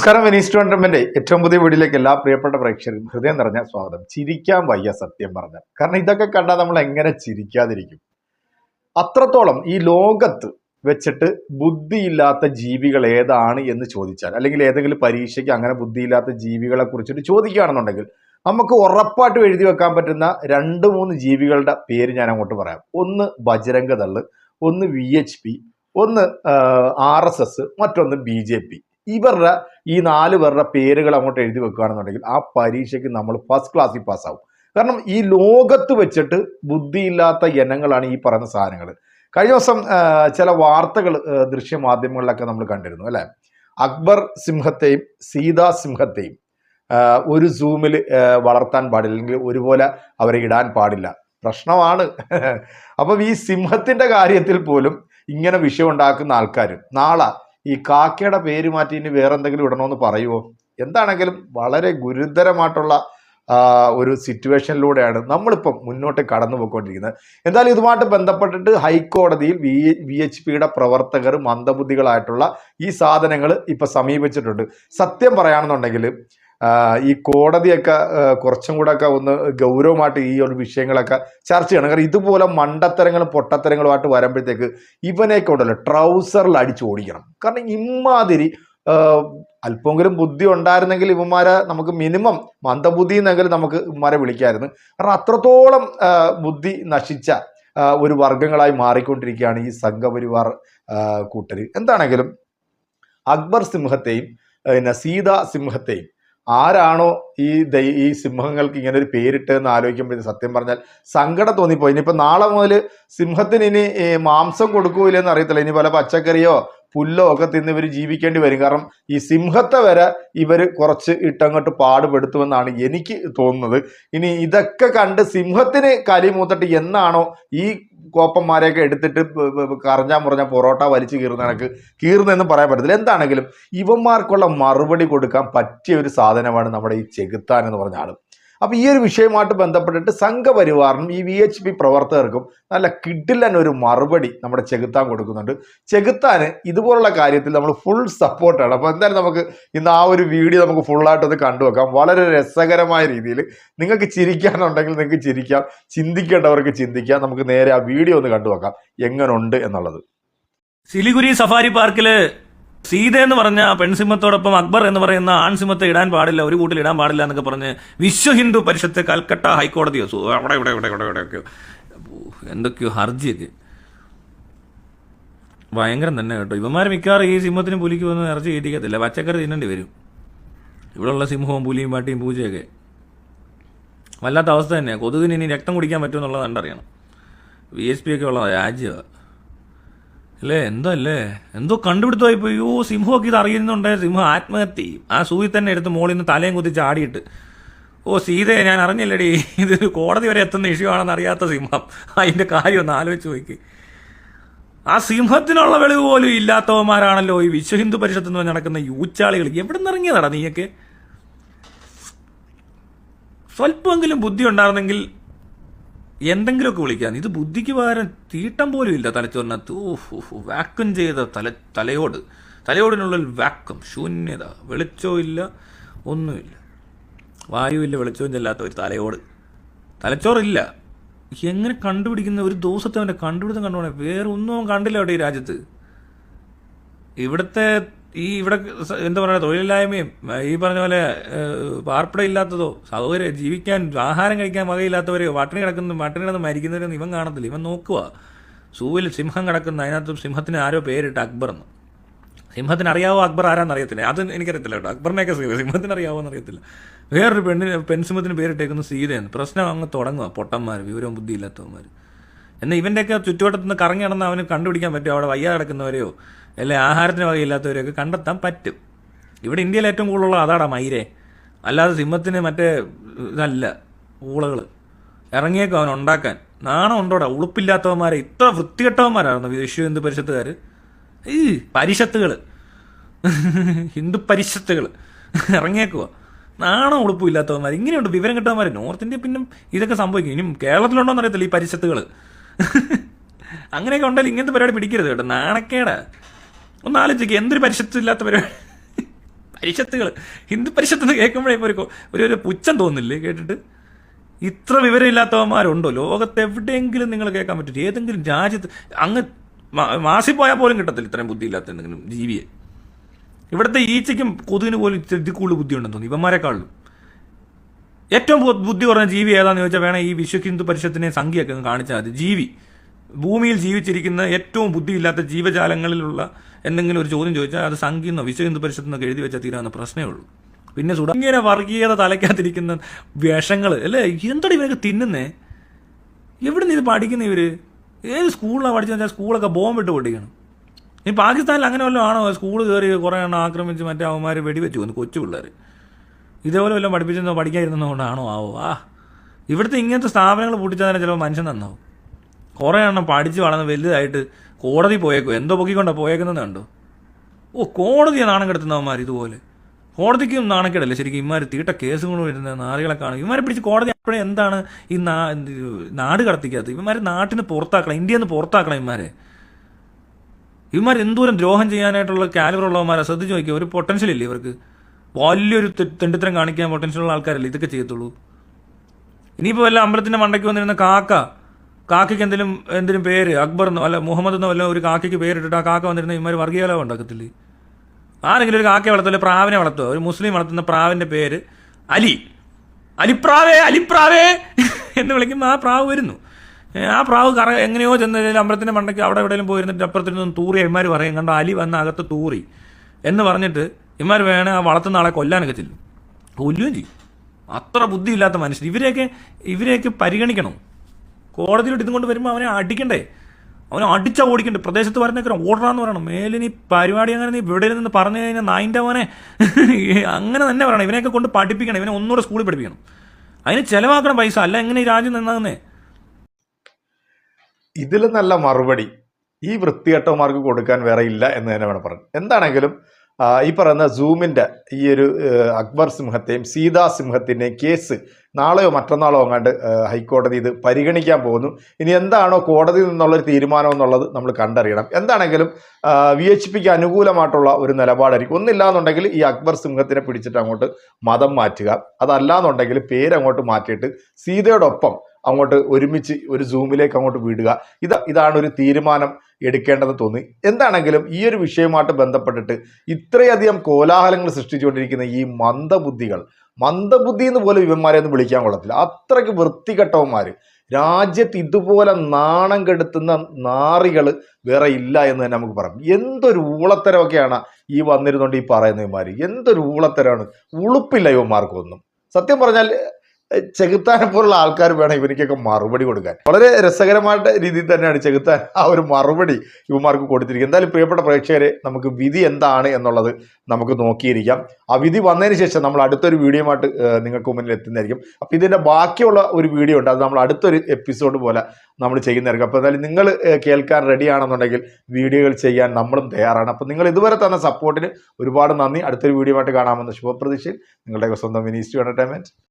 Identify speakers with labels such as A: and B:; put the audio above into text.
A: നമസ്കാരം Venice tournament ഏറ്റവും പുതിയ വീഡിയോയിലേക്ക് എല്ലാ പ്രിയപ്പെട്ട പ്രേക്ഷകരും ഹൃദയം നിറഞ്ഞ സ്വാഗതം. ചിരിക്കാൻ വയ്യ സത്യം പറഞ്ഞാൽ. കാരണം ഇതൊക്കെ കണ്ടാൽ നമ്മൾ എങ്ങനെ ചിരിക്കാതിരിക്കും? അത്രത്തോളം ഈ ലോകത്ത് വെച്ചിട്ട് ബുദ്ധിയില്ലാത്ത ജീവികൾ ഏതാണ് എന്ന് ചോദിച്ചാൽ അല്ലെങ്കിൽ ഏതെങ്കിലും പരീക്ഷയ്ക്ക് അങ്ങനെ ബുദ്ധിയില്ലാത്ത ജീവികളെ കുറിച്ചിട്ട് ചോദിക്കുകയാണെന്നുണ്ടെങ്കിൽ നമുക്ക് ഉറപ്പായിട്ട് എഴുതി വെക്കാൻ പറ്റുന്ന രണ്ട് മൂന്ന് ജീവികളുടെ പേര് ഞാൻ അങ്ങോട്ട് പറയാം. ഒന്ന് ബജരംഗ ഒന്ന് വി എച്ച് പി ഒന്ന് ആർ എസ് എസ് മറ്റൊന്ന് ബി ജെ പി. ഇവരുടെ ഈ നാല് പേരുടെ പേരുകൾ അങ്ങോട്ട് എഴുതി വെക്കുകയാണെന്നുണ്ടെങ്കിൽ ആ പരീക്ഷയ്ക്ക് നമ്മൾ ഫസ്റ്റ് ക്ലാസ്സിൽ പാസ്സാവും കാരണം ഈ ലോകത്ത് വെച്ചിട്ട് ബുദ്ധിയില്ലാത്ത ഇനങ്ങളാണ് ഈ പറയുന്ന സാധനങ്ങൾ. കഴിഞ്ഞ ദിവസം ചില വാർത്തകൾ ദൃശ്യമാധ്യമങ്ങളിലൊക്കെ നമ്മൾ കണ്ടിരുന്നു അല്ലേ? അക്ബർ സിംഹത്തെയും സീതാ സിംഹത്തെയും ഒരു സൂമിൽ വളർത്താൻ പാടില്ല അല്ലെങ്കിൽ ഒരുപോലെ അവരെ ഇടാൻ പാടില്ല. പ്രശ്നമാണ്. അപ്പം ഈ സിംഹത്തിന്റെ കാര്യത്തിൽ പോലും ഇങ്ങനെ വിഷയം ഉണ്ടാക്കുന്ന ആൾക്കാർ നാളെ ഈ കാക്കയുടെ പേര് മാറ്റി ഇനി വേറെ എന്തെങ്കിലും ഇടണമെന്ന് പറയുമോ എന്താണെങ്കിലും വളരെ ഗുരുതരമായിട്ടുള്ള ഒരു സിറ്റുവേഷനിലൂടെയാണ് നമ്മളിപ്പം മുന്നോട്ട് കടന്നു പോയിക്കൊണ്ടിരിക്കുന്നത് എന്തായാലും ഇതുമായിട്ട് ബന്ധപ്പെട്ടിട്ട് ഹൈക്കോടതിയിൽ വി വി എച്ച് പിയുടെ പ്രവർത്തകർ മന്ദബുദ്ധികളായിട്ടുള്ള ഈ സാധനങ്ങൾ ഇപ്പം സമീപിച്ചിട്ടുണ്ട്. സത്യം പറയുകയാണെന്നുണ്ടെങ്കിൽ ഈ കോടതിയൊക്കെ കുറച്ചും കൂടെ ഒക്കെ ഒന്ന് ഗൗരവമായിട്ട് ഈ ഒരു വിഷയങ്ങളൊക്കെ ചർച്ച ചെയ്യണം. കാരണം ഇതുപോലെ മണ്ടത്തരങ്ങളും പൊട്ടത്തരങ്ങളുമായിട്ട് വരുമ്പോഴത്തേക്ക് ഇവനെയൊക്കെ ഉണ്ടല്ലോ ട്രൗസറിൽ അടിച്ച് ഓടിക്കണം. കാരണം ഇമാതിരി അല്പമെങ്കിലും ബുദ്ധി ഉണ്ടായിരുന്നെങ്കിൽ ഇവന്മാരെ നമുക്ക് മിനിമം മന്ദബുദ്ധി എന്നെങ്കിലും നമുക്ക് ഇവന്മാരെ വിളിക്കായിരുന്നു. കാരണം അത്രത്തോളം ബുദ്ധി നശിച്ച ഒരു വർഗങ്ങളായി മാറിക്കൊണ്ടിരിക്കുകയാണ് ഈ സംഘപരിവാർ കൂട്ടർ എന്താണെങ്കിലും അക്ബർ സിംഹത്തെയും പിന്നെ സീതാ സിംഹത്തെയും ആരാണോ ഈ ദൈ- ഈ സിംഹങ്ങൾക്ക് ഇങ്ങനെ ഒരു പേരിട്ട് എന്ന് ആലോചിക്കുമ്പോൾ സത്യം പറഞ്ഞാൽ സങ്കടം തോന്നിപ്പോയി. ഇനിയിപ്പോൾ നാളെ മുതൽ സിംഹത്തിന് ഇനി മാംസം കൊടുക്കൂലെന്ന് അറിയത്തില്ല. ഇനി പല പച്ചക്കറിയോ പുല്ലോ ഒക്കെ തിന്ന് ഇവർ ജീവിക്കേണ്ടി വരും. കാരണം ഈ സിംഹത്തെ വരെ ഇവർ കുറച്ച് ഇട്ടങ്ങോട്ട് പാടുപെടുത്തുമെന്നാണ് എനിക്ക് തോന്നുന്നത്. ഇനി ഇതൊക്കെ കണ്ട് സിംഹത്തിന് കലി മൂത്തിട്ട് എന്നാണോ ഈ കോപ്പന്മാരെയൊക്കെ എടുത്തിട്ട് കറഞ്ഞാ മുറഞ്ഞ പൊറോട്ട വലിച്ചു കീറുന്ന കണക്ക് കീറുന്നെന്ന് പറയാൻ പറ്റത്തില്ല. എന്താണെങ്കിലും ഇവന്മാർക്കുള്ള മറുപടി കൊടുക്കാൻ പറ്റിയ ഒരു സാധനമാണ് നമ്മുടെ ഈ ചെകുത്താൻ എന്ന് പറഞ്ഞ ആളും. അപ്പൊ ഈ ഒരു വിഷയമായിട്ട് ബന്ധപ്പെട്ടിട്ട് സംഘപരിവാറിനും ഈ വി എച്ച് പി പ്രവർത്തകർക്കും നല്ല കിട്ടില്ല ഒരു മറുപടി നമ്മുടെ ചെകുത്താൻ കൊടുക്കുന്നുണ്ട്. ചെകുത്താന് ഇതുപോലുള്ള കാര്യത്തിൽ നമ്മൾ ഫുൾ സപ്പോർട്ടാണ് അപ്പോൾ എന്തായാലും നമുക്ക് ഇന്ന് ആ ഒരു വീഡിയോ നമുക്ക് ഫുള്ളായിട്ടൊന്ന് കണ്ടുവെക്കാം വളരെ രസകരമായ രീതിയിൽ നിങ്ങൾക്ക് ചിരിക്കാനുണ്ടെങ്കിൽ നിങ്ങൾക്ക് ചിരിക്കാം. ചിന്തിക്കേണ്ടവർക്ക് ചിന്തിക്കാം. നമുക്ക് നേരെ ആ വീഡിയോ ഒന്ന് കണ്ടുവെക്കാം എങ്ങനുണ്ട് എന്നുള്ളത്.
B: സിലിഗുരി സഫാരി പാർക്കിൽ സീത എന്ന് പറഞ്ഞ പെൺസിംഹത്തോടൊപ്പം അക്ബർ എന്ന് പറയുന്ന ആൺസിംഹത്തെ ഇടാൻ പാടില്ല ഒരു കൂട്ടിൽ ഇടാൻ പാടില്ല എന്നൊക്കെ പറഞ്ഞ് വിശ്വ ഹിന്ദു പരിഷത്ത് കൽക്കട്ട ഹൈക്കോടതിയോ അവിടെ ഇവിടെ ഇവിടെ ഇവിടെ ഇവിടെയൊക്കെയോ എന്തൊക്കെയോ ഹർജിയൊക്കെ. ഭയങ്കരം തന്നെ കേട്ടോ. ഇവന്മാർ മിക്കവാറും ഈ സിംഹത്തിന് പുലിക്ക് വന്ന് ഇറച്ചി കയറ്റിക്കത്തില്ല. പച്ചക്കറി തിന്നേണ്ടി വരും. ഇവിടെയുള്ള സിംഹവും പുലിയും പാട്ടിയും പൂജയൊക്കെ. വല്ലാത്ത അവസ്ഥ തന്നെയാണ് കൊതുകിന് ഇനി രക്തം കുടിക്കാൻ പറ്റുമെന്നുള്ളത് കണ്ടറിയണം വി എസ് പി ഒക്കെ ഉള്ള രാജ്യമാണ് അല്ലേ? എന്തോ അല്ലേ എന്തോ കണ്ടുപിടുത്തമായി പോയി. അയ്യോ സിംഹമൊക്കെ ഇത് അറിയുന്നുണ്ട്. സിംഹം ആത്മഹത്യ. ആ സൂയി തന്നെ എടുത്ത് മോളിൽ നിന്ന് തലയും കുത്തി ചാടിയിട്ട് ഓ സീതയെ ഞാൻ അറിഞ്ഞില്ലടി. ഇത് കോടതി വരെ എത്തുന്ന ഇഷ്യൂ ആണെന്ന് അറിയാത്ത സിംഹം. അതിന്റെ കാര്യം ഒന്ന് ആലോചിച്ച് നോക്കി. ആ സിംഹത്തിനുള്ള വെളിവ് പോലും ഇല്ലാത്തവന്മാരാണല്ലോ ഈ വിശ്വ ഹിന്ദു പരിഷത്ത് എന്ന് നടക്കുന്ന യൂച്ചാളികൾ. എവിടെ നിന്ന് ഇറങ്ങിയതാടാ നീയൊക്കെ? സ്വല്പമെങ്കിലും ബുദ്ധി ഉണ്ടായിരുന്നെങ്കിൽ എന്തെങ്കിലുമൊക്കെ വിളിക്കാൻ. ഇത് ബുദ്ധിക്ക് പകരം തീട്ടം പോലും ഇല്ല തലച്ചോറിനകത്ത്. വാക്വം ചെയ്ത തല തലയോട്. തലയോടിനുള്ളിൽ വാക്വം ശൂന്യത. വെളിച്ചവും ഇല്ല ഒന്നുമില്ല വായുവില്ല വെളിച്ചവും ചെല്ലാത്ത ഒരു തലയോട്. തലച്ചോറില്ല. എങ്ങനെ കണ്ടുപിടിക്കുന്ന ഒരു ദിവസത്തെ അവന്റെ കണ്ടുപിടുത്തം കണ്ടുപോണേ വേറെ ഒന്നും കണ്ടില്ല അവിടെ ഈ രാജ്യത്ത്. ഇവിടുത്തെ ഈ ഇവിടെ എന്താ പറയുക തൊഴിലില്ലായ്മയും ഈ പറഞ്ഞ പോലെ ഏഹ്, പാർപ്പിടം ഇല്ലാത്തതോ സൗകര്യം ജീവിക്കാൻ ആഹാരം കഴിക്കാൻ വകയില്ലാത്തവരെയോ പട്ടിണി കിടക്കുന്ന പട്ടിണി കിടന്ന് മരിക്കുന്നവരൊന്നും ഇവൻ കാണത്തില്ല. ഇവൻ നോക്കുക. സൂവിൽ സിംഹം കിടക്കുന്ന അതിനകത്ത് സിംഹത്തിന് ആരോ പേരിട്ട് അക്ബർ എന്ന്. സിംഹത്തിന് അറിയാവോ അക്ബർ ആരാന്ന് അറിയത്തില്ല. അത് എനിക്കറിയത്തില്ല കേട്ടോ. അക്ബറിനെയൊക്കെ സിംഹം സിംഹത്തിന് അറിയാവോ എന്ന് അറിയത്തില്ല. വേറൊരു പെണ്ണിന് പെൺസിംഹത്തിന് പേരിട്ടേക്കുന്ന സീതയെന്ന് പ്രശ്നം അങ്ങ് തുടങ്ങുക പൊട്ടന്മാർ വിവരവും ബുദ്ധിയില്ലാത്തവന്മാർ എന്നാൽ ഇവന്റെയൊക്കെ ചുറ്റുവട്ടത്തു നിന്ന് കറങ്ങി നടന്ന് അവന് കണ്ടുപിടിക്കാൻ പറ്റും. അവിടെ വയ്യാതെ കിടക്കുന്നവരെയോ അല്ലെ ആഹാരത്തിന് വകയില്ലാത്തവരെയൊക്കെ കണ്ടെത്താൻ പറ്റും. ഇവിടെ ഇന്ത്യയിൽ ഏറ്റവും കൂടുതലുള്ള അതാടാ മൈരെ അല്ലാതെ സിംഹത്തിന് മറ്റേ ഇതല്ല ഊളകൾ ഇറങ്ങിയേക്കും അവൻ ഉണ്ടാക്കാൻ. നാണം ഉണ്ടോടാ? ഉളുപ്പില്ലാത്തവന്മാരെ. ഇത്ര വൃത്തികെട്ടവന്മാരായിരുന്നു വിശ്വ ഹിന്ദു പരിഷത്തുകാർ ഈ പരിഷത്തുകൾ ഹിന്ദു പരിഷത്തുകൾ ഇറങ്ങിയേക്കുക നാണം ഉളുപ്പും ഇല്ലാത്തവന്മാർ ഇങ്ങനെയുണ്ട് വിവരം കിട്ടവന്മാർ നോർത്ത് ഇന്ത്യ പിന്നെ ഇതൊക്കെ സംഭവിക്കും. ഇനിയും കേരളത്തിലുണ്ടോന്ന് അറിയത്തില്ല ഈ പരിഷത്തുകൾ അങ്ങനെയൊക്കെ ഉണ്ടെങ്കിൽ ഇങ്ങനത്തെ പരിപാടി പിടിക്കരുത് കേട്ടോ. നാണക്കേടാ. ഒന്ന് ആലോചിക്കുക എന്തൊരു പരിശത്തില്ലാത്ത പരിപാടി? പരിഷത്തുകൾ ഹിന്ദു പരിഷത്ത് എന്ന് കേൾക്കുമ്പോഴേ ഒരു ഒരു പുച്ഛം തോന്നില്ലേ കേട്ടിട്ട്? ഇത്ര വിവരമില്ലാത്തവന്മാരുണ്ടോ? ലോകത്ത് എവിടെയെങ്കിലും നിങ്ങൾ കേൾക്കാൻ പറ്റും. ഏതെങ്കിലും രാജ്യത്ത് അങ്ങ് മാസി പോയാൽ പോലും കിട്ടത്തില്ല ഇത്രയും ബുദ്ധിയില്ലാത്ത എന്തെങ്കിലും ജീവിയെ. ഇവിടുത്തെ ഈച്ചയ്ക്കും കൊതുകിന് പോലും ഇതിൽ കൂടുതൽ ബുദ്ധിയുണ്ടെന്ന് തോന്നുന്നു. ഇവന്മാരെക്കാളും. ഏറ്റവും ബുദ്ധി കുറഞ്ഞ ജീവി ഏതാണെന്ന് ചോദിച്ചാൽ വേണം ഈ വിശ്വ ഹിന്ദു പരിഷത്തിനെ സംഖ്യയൊക്കെ ഒന്ന് കാണിച്ചാൽ മതി. ജീവി. ഭൂമിയിൽ ജീവിച്ചിരിക്കുന്ന ഏറ്റവും ബുദ്ധിയില്ലാത്ത ജീവജാലങ്ങളിലുള്ള എന്തെങ്കിലും ഒരു ചോദ്യം ചോദിച്ചാൽ അത് സംഖ്യെന്നോ വിശ്വ ഹിന്ദു പരിഷത്തെന്നൊക്കെ എഴുതി വെച്ചാൽ തീരാവുന്ന പ്രശ്നമേ ഉള്ളൂ. പിന്നെ സുഡ ഇങ്ങനെ വർഗീയത തലയ്ക്കകത്തിരിക്കുന്ന വേഷങ്ങൾ അല്ലേ? എന്തോടി ഇവരൊക്കെ തിന്നുന്നേ? എവിടെ നിന്ന് ഇത് പഠിക്കുന്ന ഇവർ ഏത് സ്കൂളിലാണ് പഠിച്ചതെന്ന് വെച്ചാൽ സ്കൂളൊക്കെ ബോംബിട്ട് പൊട്ടിക്കണം. ഈ പാകിസ്ഥാനിൽ അങ്ങനെ വല്ലതും ആണോ? സ്കൂൾ കയറി കുറേ എണ്ണം ആക്രമിച്ച് മറ്റേ അവന്മാർ വെടിവെച്ച് കൊന്നു കൊച്ചു പിള്ളേർ ഇതേപോലെ വല്ലതും പഠിപ്പിച്ചെന്നോ പഠിക്കാതിരുന്നതുകൊണ്ടാണോ? ആവോ ആ ഇവിടുത്തെ ഇങ്ങനത്തെ സ്ഥാപനങ്ങൾ പൂട്ടിച്ചാൽ തന്നെ ചിലപ്പോൾ മനുഷ്യൻ നന്നാവും. കുറേ എണ്ണം പഠിച്ച് വളർന്ന് വലുതായിട്ട് കോടതി പോയേക്കോ. എന്തോ പൊക്കിക്കൊണ്ടോ പോയേക്കുന്നത് കണ്ടോ? ഓ കോടതിയെ നാണം കെടുത്തുന്നവന്മാർ ഇതുപോലെ. കോടതിക്കും നാണക്കേടല്ലേ? ശരിക്കും ഇമാര് തീട്ട കേസുകളും വരുന്ന നാളുകളെ കാണും. ഇമാരെ പിടിച്ച് കോടതി അപ്പോഴേ എന്താണ് ഈ നാ നാട് കടത്തിക്കാത്തത് ഇവന്മാരെ നാട്ടിന് പുറത്താക്കണം ഇന്ത്യയിൽ നിന്ന് പുറത്താക്കണം ഇമാരെ ഇവന്മാർ എന്തോരം ദ്രോഹം ചെയ്യാനായിട്ടുള്ള കാലിവർ ഉള്ളവന്മാരെ? ശ്രദ്ധിച്ച് നോക്കിയാൽ ഒരു പൊട്ടൻഷ്യൽ ഇല്ലേ ഇവർക്ക്? വലിയൊരു തെണ്ടിത്തരം കാണിക്കാൻ പൊട്ടൻഷ്യൽ ഉള്ള ആൾക്കാരല്ലേ? ഇതൊക്കെ ചെയ്യത്തുള്ളൂ. ഇനിയിപ്പോൾ വല്ല അമ്പലത്തിന്റെ മണ്ടയ്ക്ക് വന്നിരുന്ന കാക്ക കാക്കയ്ക്ക് എന്തെങ്കിലും എന്തെങ്കിലും പേര് അക്ബർ എന്നോ അല്ല മുഹമ്മദ് എന്നോ വല്ല ഒരു കാക്കയ്ക്ക് പേരിട്ടിട്ട് ആ കാക്ക വന്നിരുന്ന ഇമാർ വർഗീയലാവ് ഉണ്ടാക്കത്തില്ലേ? ആരെങ്കിലും ഒരു കാക്കയെ വളർത്തോ അല്ലെങ്കിൽ പ്രാവിനെ വളർത്തോ. ഒരു മുസ്ലിം വളർത്തുന്ന പ്രാവിന്റെ പേര് അലി. അലിപ്രാവേ അലിപ്രാവേ എന്ന് വിളിക്കുമ്പോൾ ആ പ്രാവ് വരുന്നു. ആ പ്രാവ് കറ എങ്ങനെയോ ചെന്ന് അമ്പലത്തിന്റെ മണ്ടയ്ക്ക് അവിടെ എവിടെയെങ്കിലും പോയിരുന്നിട്ട് അപ്പുറത്തിരുന്ന് തൂറി അമ്മമാർ പറയും കണ്ടോ അലി വന്ന അകത്ത് തൂറി. എന്ന് പറഞ്ഞിട്ട് ഇമാർ വേണേ ആ വളർത്തുന്ന ആളെ കൊല്ലാനൊക്കെ ചെല്ലും. കൊല്ലുകയും ചെയ്യും. അത്ര ബുദ്ധിയില്ലാത്ത മനുഷ്യർ ഇവരെയൊക്കെ ഇവരെയൊക്കെ പരിഗണിക്കണം. കോടതിയിലോട്ട് ഇതും കൊണ്ട് വരുമ്പോൾ അവനെ അടിക്കണ്ടേ? അവനെ അടിച്ചാൽ ഓടിക്കണ്ടേ? പ്രദേശത്ത് വരുന്നൊക്കെ ഓടണമെന്ന് പറയണം. മേലിനി പരിപാടി അങ്ങനെ നീ ഇവിടെ നിന്ന് പറഞ്ഞു കഴിഞ്ഞാൽ നായിന്റെ അവനെ അങ്ങനെ തന്നെ പറയണം. ഇവനെയൊക്കെ കൊണ്ട് പഠിപ്പിക്കണം. ഇവനെ ഒന്നുകൂടെ സ്കൂളിൽ പഠിപ്പിക്കണം. അതിന് ചെലവാക്കണം പൈസ. അല്ല എങ്ങനെ ഈ രാജ്യം നന്നാകുന്നേ?
A: ഇതിൽ നല്ല മറുപടി ഈ വൃത്തികെട്ടവന്മാർക്ക് കൊടുക്കാൻ വേറെ ഇല്ല എന്ന് തന്നെ വേണം പറഞ്ഞു. എന്താണെങ്കിലും ഈ പറയുന്ന സൂമിന്റെ ഈ ഒരു അക്ബർ സിംഹത്തെയും സീതാ സിംഹത്തിന്റെയും കേസ് നാളെയോ മറ്റന്നാളോ അങ്ങാണ്ട് ഹൈക്കോടതി ഇത് പരിഗണിക്കാൻ പോകുന്നു. ഇനി എന്താണോ കോടതിയിൽ നിന്നുള്ളൊരു തീരുമാനം എന്നുള്ളത് നമ്മൾ കണ്ടറിയണം. എന്താണെങ്കിലും വി എച്ച് പിക്ക് അനുകൂലമായിട്ടുള്ള ഒരു നിലപാടായിരിക്കും. ഒന്നില്ലാന്നുണ്ടെങ്കിൽ ഈ അക്ബർ സിംഹത്തിനെ പിടിച്ചിട്ട് അങ്ങോട്ട് മതം മാറ്റുക. അതല്ലാന്നുണ്ടെങ്കിൽ പേര് അങ്ങോട്ട് മാറ്റിയിട്ട് സീതയോടൊപ്പം അങ്ങോട്ട് ഒരുമിച്ച് ഒരു സൂമിലേക്ക് അങ്ങോട്ട് വിടുക. ഇത് ഇതാണ് ഒരു തീരുമാനം എടുക്കേണ്ടതെന്ന് തോന്നി. എന്താണെങ്കിലും ഈ ഒരു വിഷയവുമായിട്ട് ബന്ധപ്പെട്ടിട്ട് ഇത്രയധികം കോലാഹലങ്ങൾ സൃഷ്ടിച്ചുകൊണ്ടിരിക്കുന്ന ഈ മന്ദബുദ്ധികൾ മന്ദബുദ്ധി എന്ന് പോലും ഇവന്മാരെ ഒന്നും വിളിക്കാൻ കൊള്ളത്തില്ല. അത്രയ്ക്ക് വൃത്തികെട്ടവന്മാർ രാജ്യത്ത് ഇതുപോലെ നാണം കെടുത്തുന്ന നാറികൾ വേറെ ഇല്ല എന്ന് തന്നെ നമുക്ക് പറയാം. എന്തൊരു ഊളത്തരമൊക്കെയാണ് ഈ വന്നിരുന്നുകൊണ്ട് ഈ പറയുന്ന ഇവന്മാർ എന്തൊരു ഊളത്തരമാണ്. ഉളുപ്പില്ല ഇവന്മാർക്കൊന്നും. സത്യം പറഞ്ഞാൽ ചെകുത്താനെ പോലുള്ള ആൾക്കാർ വേണം ഇവനിക്കൊക്കെ മറുപടി കൊടുക്കാൻ. വളരെ രസകരമായിട്ട് രീതിയിൽ തന്നെയാണ് ചെകുത്താൻ ആ ഒരു മറുപടി ഇവന്മാർക്ക് കൊടുത്തിരിക്കുന്നത്. എന്തായാലും പ്രിയപ്പെട്ട പ്രേക്ഷകരെ നമുക്ക് വിധി എന്താണ് എന്നുള്ളത് നമുക്ക് നോക്കിയിരിക്കാം. ആ വിധി വന്നതിന് ശേഷം നമ്മൾ അടുത്തൊരു വീഡിയോയുമായിട്ട് നിങ്ങൾക്ക് മുന്നിൽ എത്തുന്നതായിരിക്കും. അപ്പോൾ ഇതിന്റെ ബാക്കിയുള്ള ഒരു വീഡിയോ ഉണ്ട്. അത് നമ്മൾ അടുത്തൊരു എപ്പിസോഡ് പോലെ നമ്മൾ ചെയ്യുന്നതായിരിക്കും. അപ്പോൾ എന്തായാലും നിങ്ങൾ കേൾക്കാൻ റെഡിയാണെന്നുണ്ടെങ്കിൽ വീഡിയോകൾ ചെയ്യാൻ നമ്മളും തയ്യാറാണ്. അപ്പോൾ നിങ്ങൾ ഇതുവരെ തന്ന സപ്പോർട്ടിന് ഒരുപാട് നന്ദി. അടുത്തൊരു വീഡിയോ ആയിട്ട് കാണാമെന്ന് ശുഭപ്രതീക്ഷയിൽ നിങ്ങളുടെ സ്വന്തം മിനിസ്റ്റി എന്റർടൈൻമെന്റ്